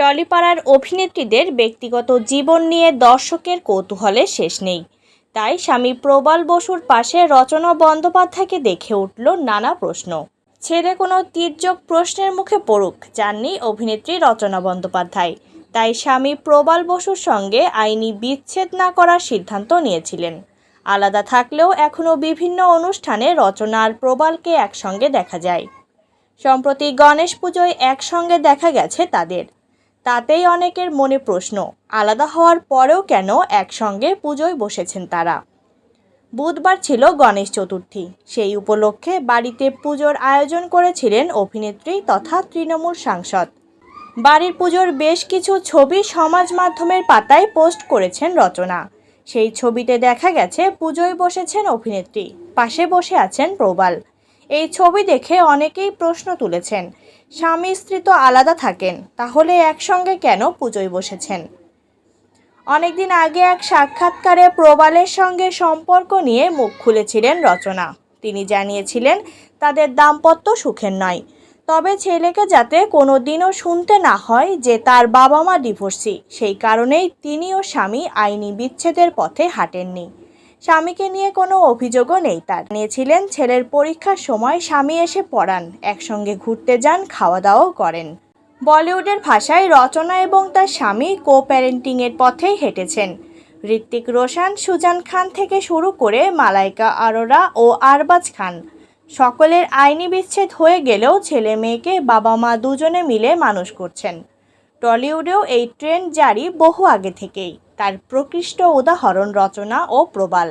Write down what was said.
টলিপাড়ার অভিনেত্রীদের ব্যক্তিগত জীবন নিয়ে দর্শকের কৌতূহলে শেষ নেই। তাই স্বামী প্রবাল বসুর পাশে রচনা বন্দ্যোপাধ্যায়কে দেখে উঠল নানা প্রশ্ন। ছেলে কোনো তির্যক প্রশ্নের মুখে পড়ুক, চাননি অভিনেত্রী রচনা বন্দ্যোপাধ্যায়। তাই স্বামী প্রবাল বসুর সঙ্গে আইনি বিচ্ছেদ না করার সিদ্ধান্ত নিয়েছিলেন। আলাদা থাকলেও এখনও বিভিন্ন অনুষ্ঠানে রচনা আর প্রবালকে একসঙ্গে দেখা যায়। সম্প্রতি গণেশ পুজোয় একসঙ্গে দেখা গেছে তাদের। তাতেই অনেকের মনে প্রশ্ন, আলাদা হওয়ার পরেও কেন একসঙ্গে পুজোয় বসেছেন তারা? বুধবার ছিল গণেশ চতুর্থী। সেই উপলক্ষে বাড়িতে পুজোর আয়োজন করেছিলেন অভিনেত্রী তথা তৃণমূল সাংসদ। বাড়ির পুজোর বেশ কিছু ছবি সমাজ মাধ্যমের পাতায় পোস্ট করেছেন রচনা। সেই ছবিতে দেখা গেছে, পুজোয় বসেছেন অভিনেত্রী, পাশে বসে আছেন প্রবাল। এই ছবি দেখে অনেকেই প্রশ্ন তুলেছেন, স্বামী, স্ত্রী তো আলাদা থাকেন, তাহলে একসঙ্গে কেন পুজোয় বসেছেন? অনেকদিন আগে এক সাক্ষাৎকারে প্রবালের সঙ্গে সম্পর্ক নিয়ে মুখ খুলেছিলেন রচনা। তিনি জানিয়েছিলেন, তাদের দাম্পত্য সুখের নয়। তবে ছেলেকে যাতে কোনো দিনও শুনতে না হয় যে তার বাবা মা ডিভোর্সি, সেই কারণেই তিনি ও স্বামী আইনি বিচ্ছেদের পথে হাঁটেননি। স্বামীকে নিয়ে কোনো অভিযোগও নেই তার। নিয়েছিলেন ছেলের পরীক্ষার সময় স্বামী এসে পড়ান, একসঙ্গে ঘুরতে যান খাওয়া দাওয়াও করেন। বলিউডের ভাষায় রচনা এবং তার স্বামী কো প্যারেন্টিংয়ের পথেই হেঁটেছেন। ঋত্বিক রোশন, সুজান খান থেকে শুরু করে মালাইকা আরোরা ও আরবাজ খান। সকলের আইনি বিচ্ছেদ হয়ে গেলেও ছেলে মেয়েকে বাবা মা দুজনে মিলে মানুষ করছেন। টলিউডেও এই ট্রেন্ড জারি বহু আগে থেকেই। তার প্রকৃষ্ট উদাহরণ রচনা ও প্রবাল।